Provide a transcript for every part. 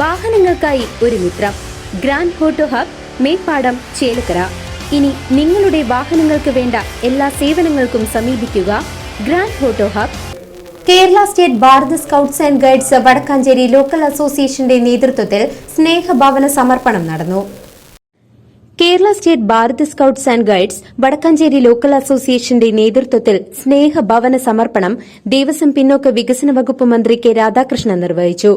വാഹനങ്ങൾക്കായി ഒരു മിത്രം. Grand auto hub Meppadam Chelakkara. ഇനി നിങ്ങളുടെ വാഹനങ്ങൾക്ക് വേണ്ട എല്ലാ സേവനങ്ങൾക്കും സമീപിക്കുക grand ഹോട്ടോ hub. Kerala state Bharat scouts and guides Vadakkanchery local അസോസിയേഷന്റെ നേതൃത്വത്തിൽ സ്നേഹഭവന സമർപ്പണം നടന്നു. Kerala state Bharat scouts and guides Vadakkanchery local അസോസിയേഷന്റെ നേതൃത്വത്തിൽ സ്നേഹഭവന സമർപ്പണം ദേവസ്വം പിന്നോക്ക വികസന വകുപ്പ് മന്ത്രി കെ രാധാകൃഷ്ണൻ നിർവഹിച്ചു.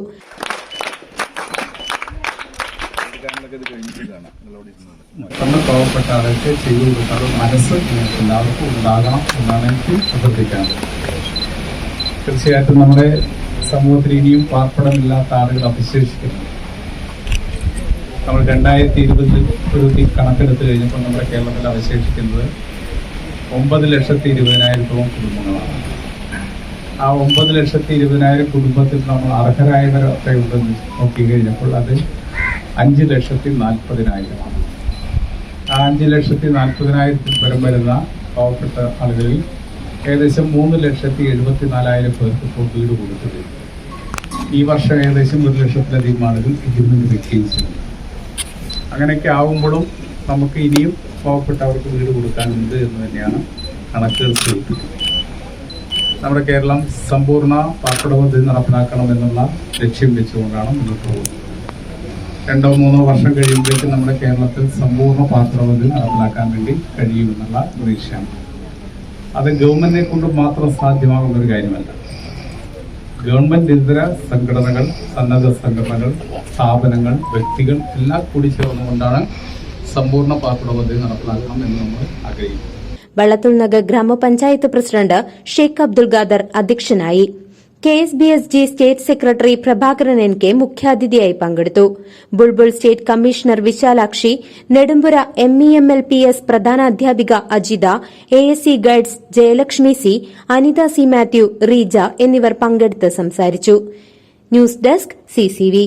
പാവപ്പെട്ട ആൾക്ക് ചെയ്തു കൊടുക്കാനുള്ള മനസ്സ് എല്ലാവർക്കും ഉണ്ടാകണം എന്നാണ് എനിക്ക് അഭ്യർത്ഥിക്കാനുള്ളത് തീർച്ചയായിട്ടും നമ്മുടെ സമൂഹത്തിൽ ഇനിയും പാർപ്പിടമില്ലാത്ത ആളുകൾ അവശേഷിക്കുന്നു നമ്മൾ രണ്ടായിരത്തി ഇരുപതിൽ ഒരു കണക്കെടുത്ത് കഴിഞ്ഞപ്പോൾ നമ്മുടെ കേരളത്തിൽ അവശേഷിക്കുന്നത് ഒമ്പത് ലക്ഷത്തി ഇരുപതിനായിരത്തോളം കുടുംബങ്ങളാണ്. ആ ഒമ്പത് ലക്ഷത്തി ഇരുപതിനായിരം കുടുംബത്തിൽ നമ്മൾ അർഹരായവരൊക്കെ ഉണ്ടെന്ന് നോക്കിക്കഴിഞ്ഞപ്പോൾ അത് അഞ്ച് ലക്ഷത്തി നാൽപ്പതിനായിരമാണ് ആ അഞ്ച് ലക്ഷത്തി നാൽപ്പതിനായിരത്തിൽ പരം വരുന്ന പാവപ്പെട്ട ആളുകളിൽ ഏകദേശം മൂന്ന് ലക്ഷത്തി എഴുപത്തി നാലായിരം പേർക്ക് ഇപ്പോൾ വീട് കൊടുത്തിട്ടുണ്ട്. ഈ വർഷം ഏകദേശം ഒരു ലക്ഷത്തിലധികം ആളുകൾ ഇതിൽ നിന്ന് വിൽക്കുകയും ചെയ്യും അങ്ങനെയൊക്കെ ആവുമ്പോഴും നമുക്ക് ഇനിയും പാവപ്പെട്ടവർക്ക് വീട് കൊടുക്കാനുണ്ട് എന്ന് തന്നെയാണ് കണക്കുകൾ നമ്മുടെ കേരളം സമ്പൂർണ പാർപ്പിട പദ്ധതി നടപ്പിലാക്കണമെന്നുള്ള ലക്ഷ്യം വെച്ചുകൊണ്ടാണ് മുന്നോട്ട് പോകുന്നത്. രണ്ടോ മൂന്നോ വർഷം കഴിയുമ്പോഴേക്കും നമ്മുടെ കേരളത്തിൽ സമ്പൂർണ പദ്ധതി നടപ്പിലാക്കാൻ വേണ്ടി കഴിയുമെന്നുള്ള പ്രതീക്ഷയാണ്. അത് ഗവൺമെന്റിനെ കൊണ്ട് മാത്രം സാധ്യമാകുന്ന ഒരു കാര്യമല്ല. ഗവൺമെന്റ് ഇതര സംഘടനകൾ സന്നദ്ധ സംഘടനകൾ സ്ഥാപനങ്ങൾ വ്യക്തികൾ എല്ലാം കൂടി ചേർന്നുകൊണ്ടാണ് സമ്പൂർണ പാർപ്പിട പദ്ധതി നടപ്പിലാക്കണം എന്ന് നമ്മൾ ആഗ്രഹിക്കുന്നത് വള്ളത്തുൾ നഗർ ഗ്രാമപഞ്ചായത്ത് പ്രസിഡന്റ് ഷെയ്ഖ് അബ്ദുൽ ഖാദർ അധ്യക്ഷനായി. K S B S G state secretary Prabhakaran N K മുഖ്യാതിഥിയായി പങ്കെടുത്തു. Bulbul state commissioner Vishalakshi Nedumpura M E M L P S പ്രധാന അധ്യാപിക Ajitha A S C guides Jayalakshmi C Anitha C Mathew Reeja എന്നിവർ പങ്കെടുത്ത് സംസാരിച്ചു. News desk CCV